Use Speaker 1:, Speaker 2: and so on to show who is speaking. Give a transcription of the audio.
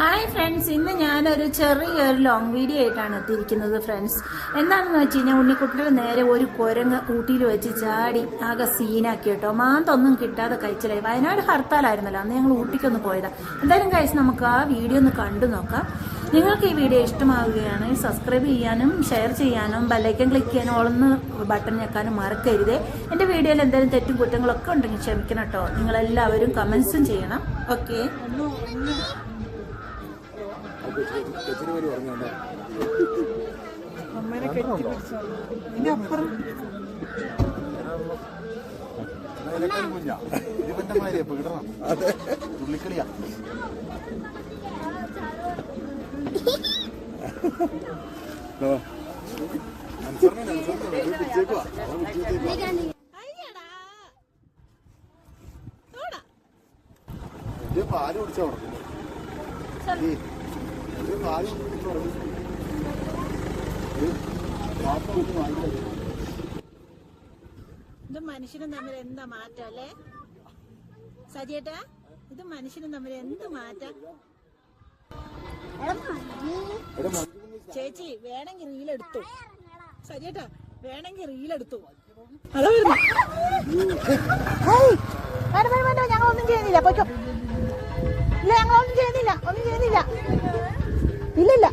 Speaker 1: Hi friends ഇന്ന് ഞാനൊരു ചെറിയൊരു ലോങ് വീഡിയോ ആയിട്ടാണ് എത്തിയിരിക്കുന്നത് ഫ്രണ്ട്സ് എന്താണെന്ന് വെച്ച് കഴിഞ്ഞാൽ ഉണ്ണിക്കുട്ടികൾ നേരെ ഒരു കുരങ്ങ് ഊട്ടിയിൽ വെച്ച് ചാടി ആകെ സീനാക്കി കേട്ടോ. മാന്തൊന്നും കിട്ടാതെ കഴിച്ചില്ലായി വയനാട് ഹർത്താലായിരുന്നല്ലോ. അന്ന് ഞങ്ങൾ ഊട്ടിക്കൊന്ന് പോയതാണ് എന്തായാലും കഴിച്ച് നമുക്ക് ആ വീഡിയോ ഒന്ന് കണ്ടു നോക്കാം. നിങ്ങൾക്ക് ഈ വീഡിയോ ഇഷ്ടമാവുകയാണെങ്കിൽ സബ്സ്ക്രൈബ് ചെയ്യാനും ഷെയർ ചെയ്യാനും ബെല്ലൈക്കൻ ക്ലിക്ക് ചെയ്യാനും ഓളൊന്ന് ബട്ടൺ ഞെക്കാനും മറക്കരുത്. എന്റെ വീഡിയോയിൽ എന്തെങ്കിലും തെറ്റും കുറ്റങ്ങളൊക്കെ ഉണ്ടെങ്കിൽ ക്ഷമിക്കണം കേട്ടോ. നിങ്ങളെല്ലാവരും കമൻസും ചെയ്യണം. ഓക്കെ
Speaker 2: പിടിച്ചോ ഇതിന്റെ അപ്പുറം
Speaker 3: ഇതിവന്റെ മാതിരിയാ പീഡനം തുള്ളിക്കളിയാ പിടിച്ചേക്കുവാ ഇത് പാൽ കുടിച്ചാ ഉറങ്ങുന്നു ഈ, ഇത്
Speaker 1: മനുഷ്യനും തമ്മിൽ എന്താ മാറ്റം അല്ലേ? സജിയേട്ടാ ഇത് മനുഷ്യനും തമ്മിൽ എന്ത് മാറ്റം? ചേച്ചി വേണമെങ്കിൽ റീലെടുത്തു സജിയേട്ടാ വേണമെങ്കിൽ റീലെടുത്തു അതാ ഞങ്ങളൊന്നും ചെയ്യുന്നില്ല. ഇല്ല ഞങ്ങളൊന്നും ചെയ്യുന്നില്ല. ഒന്നും ചെയ്യുന്നില്ല. ഇല്ലില്ല.